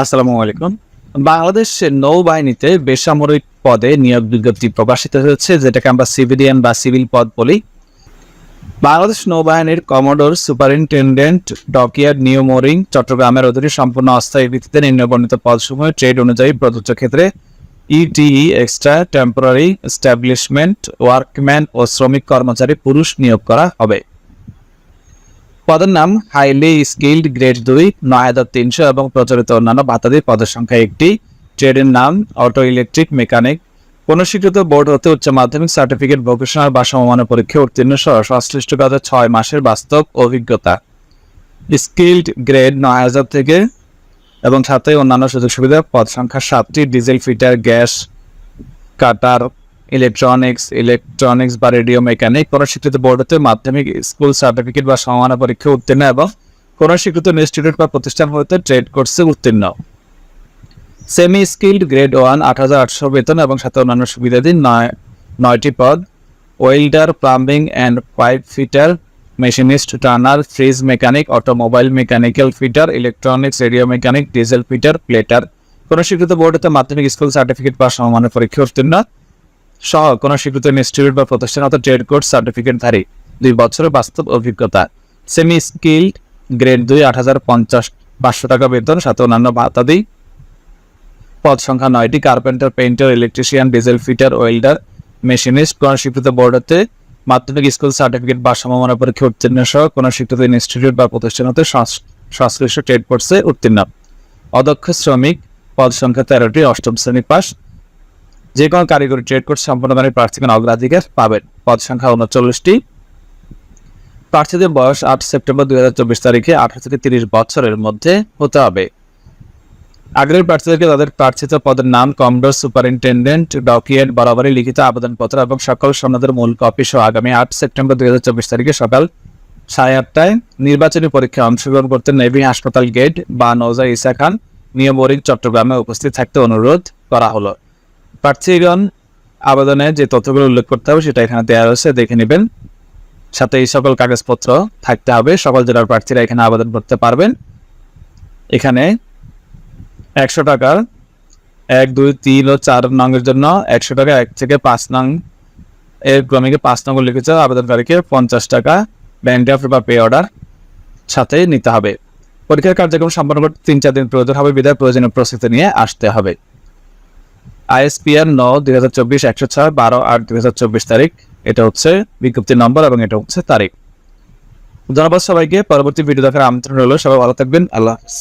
আসসালামু আলাইকুম। বাংলাদেশ নৌবাহিনীতে বেসামরিক পদে নিয়োগ বিজ্ঞপ্তি প্রকাশিত হয়েছে, যেটাকে আমরা সিভিলিয়ান বা সিভিল পদ বলি। বাংলাদেশ নৌবাহিনীর commodore superintendent dockyard New Mooring চট্টগ্রামের অধীনে সম্পূর্ণ অস্থায়ী ভিত্তিতে নিম্নবর্ণিত পদসমূহ ট্রেড অনুযায়ী প্রযোজ্য ক্ষেত্রে ETE, extra temporary establishment workman ও শ্রমিক কর্মচারী পুরুষ নিয়োগ করা হবে। পদের নাম হাইলি স্কিল্ড গ্রেড দুই, নয় হাজার তিনশো এবং প্রচলিত অন্যান্য ভাতাদি পদের সংখ্যা একটি। ট্রেডের নাম অটো ইলেকট্রিক মেকানিক কোন স্বীকৃত বোর্ড হতে উচ্চ মাধ্যমিক সার্টিফিকেট ভোকেশনাল বা সমমানের পরীক্ষা উত্তীর্ণ সহ সংশ্লিষ্ট কাজে ছয় মাসের বাস্তব অভিজ্ঞতা। স্কিল্ড গ্রেড নয় হাজার থেকে এবং সাথে অন্যান্য সুযোগ সুবিধা, পদ সংখ্যা সাতটি। Diesel fitter gas cutter electronics electronics বা রেডিও মেকানিক কোনো স্বীকৃত বোর্ড হতে মাধ্যমিক স্কুল সার্টিফিকেট বা সমানা পরীক্ষা উত্তীর্ণ এবং কোনো স্বীকৃত ইনস্টিটিউট বা প্রতিষ্ঠান হতে ট্রেড কোর্সে উত্তীর্ণ। সেমি স্কিল্ড গ্রেড ওয়ান আট হাজার আটশো বেতন এবং সাথে অন্যান্য সুবিধাদি নয়, নয়টি পদ। Welder plumbing and pipe fitter machinist turner fridge mechanic automobile mechanical fitter electronics radio mechanic diesel fitter plater কোনো স্বীকৃত বোর্ড হতে মাধ্যমিক স্কুল সার্টিফিকেট বা সমমানের পরীক্ষা উত্তীর্ণ। সহ কোনো স্বীকৃত ইনস্টিটিউট বা প্রতিষ্ঠান হতে ট্রেড কোর্স সার্টিফিকেটধারী, দুই বছরের বাস্তব অভিজ্ঞতা সেমি স্কিল্ড গ্রেড দুই, আট হাজার পঞ্চাশ, পাঁচশো টাকা বেতন, সাথে অন্যান্য ভাতাদি পদ সংখ্যা নয়টি carpenter painter electrician diesel fitter welder machinist কোনো স্বীকৃত বোর্ড হতে মাধ্যমিক স্কুল সার্টিফিকেট বা সমমানের পরীক্ষা উত্তীর্ণ সহ কোনো স্বীকৃত ইনস্টিটিউট বা প্রতিষ্ঠান হতে সংশ্লিষ্ট ট্রেড কোর্সে উত্তীর্ণ। অদক্ষ শ্রমিক, পদ সংখ্যা তেরোটি, অষ্টম শ্রেণি পাস যে কোনো কারিগরি ট্রেড কোর্স সম্পন্নকারী প্রার্থীগণ অগ্রাধিকার পাবেন। পদ সংখ্যা উনচল্লিশটি। প্রার্থীদের বয়স আট সেপ্টেম্বর দুই হাজার চব্বিশ তারিখে আঠারো থেকে তিরিশ বছরের মধ্যে হতে হবে। আগ্রহী প্রার্থীদেরকে তাদের প্রার্থিত পদের নাম, কমডোর সুপারিনটেন্ডেন্ট ডকুয়েন্ট বরাবরই লিখিত আবেদনপত্র এবং সকল সনদের মূল কপি সহ আগামী আট সেপ্টেম্বর দুই হাজার চব্বিশ তারিখে সকাল সাড়ে আটটায় নির্বাচনী পরীক্ষায় অংশগ্রহণ করতে নেভি হাসপাতাল গেট বা নৌজা ইসা খান বোরিং চট্টগ্রামে উপস্থিত থাকতে অনুরোধ করা হলো। প্রার্থীগণ আবেদনে যে তথ্যগুলো উল্লেখ করতে হবে সেটা এখানে দেওয়া রয়েছে, দেখে নেবেন। সাথে এই সকল কাগজপত্র থাকতে হবে। সকল জেলার প্রার্থীরা এখানে আবেদন করতে পারবেন। এখানে একশো টাকার এক, দুই, তিন ও চার নংয়ের জন্য একশো টাকা, এক থেকে পাঁচ নং এর ক্রমিকে পাঁচ নং লিখেছে আবেদনকারীকে পঞ্চাশ টাকা ব্যাংক ড্রাফট বা পে অর্ডার সাথে নিতে হবে। পরীক্ষার কার্যক্রম সম্পন্ন করতে তিন, চার দিন প্রয়োজন হবে। বিদায় প্রয়োজনীয় প্রস্তুতি নিয়ে আসতে হবে। আইএসপিআর ন দুই হাজার চব্বিশ, একশো ছয়, বারো আট, দুই হাজার চব্বিশ তারিখ। এটা হচ্ছে বিজ্ঞপ্তির নম্বর এবং এটা হচ্ছে তারিখ। ধন্যবাদ সবাইকে। পরবর্তী ভিডিও দেখার আমন্ত্রণ রইল। সবাই ভালো থাকবেন। আল্লাহ হাফিজ।